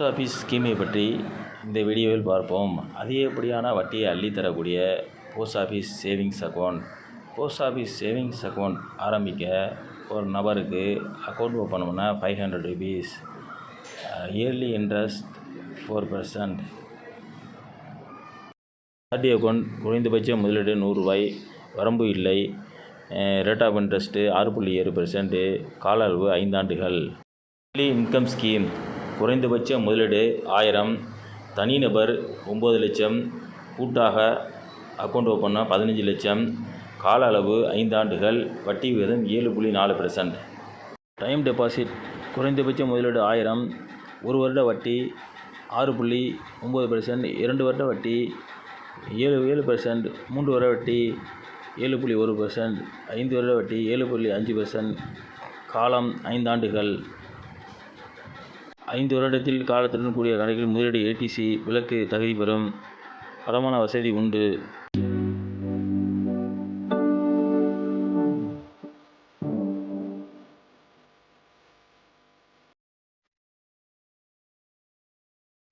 Post office ஸ்கீமை பற்றி இந்த வீடியோவில் பார்ப்போம். அதிகப்படியான வட்டியை அள்ளித் தரக்கூடிய post office savings account post office savings account ஆரம்பிக்க ஒரு நபருக்கு அக்கௌண்ட் ஓப்பன் பண்ண five hundred rupees yearly interest four percent RD account குறைந்தபட்ச முதலீடு நூறுரூவாய் வரம்பு இல்லை. ரேட் ஆஃப் இன்ட்ரெஸ்ட்டு ஆறு புள்ளி ஏழு பெர்சன்ட்டு கால அளவு ஐந்தாண்டுகள் இன்கம் ஸ்கீம் குறைந்தபட்ச முதலீடு ஆயிரம். தனிநபர் ஒம்பது லட்சம். கூட்டாக அக்கௌண்ட் ஓப்பன் பண்ணால் பதினஞ்சு லட்சம். கால அளவு ஐந்தாண்டுகள் வட்டி விகிதம் ஏழு புள்ளி நாலு பெர்சன்ட் டைம் டெபாசிட் குறைந்தபட்ச முதலீடு ஆயிரம். ஒரு வருட வட்டி ஆறு புள்ளி ஒம்பது பெர்சன்ட் இரண்டு வருட வட்டி ஏழு ஏழு பெர்சன்ட் மூன்று வருட வட்டி ஏழு புள்ளி ஒரு பெர்சன்ட் ஐந்து வருட வட்டி ஏழு புள்ளி அஞ்சு பெர்சன்ட் காலம் ஐந்தாண்டுகள் ஐந்து வருடத்தில் காலத்துடன் கூடிய கணக்கில் முதலீடு ஏடிசி விலக்கு தகுதி பெறும். வருமான வசதி உண்டு.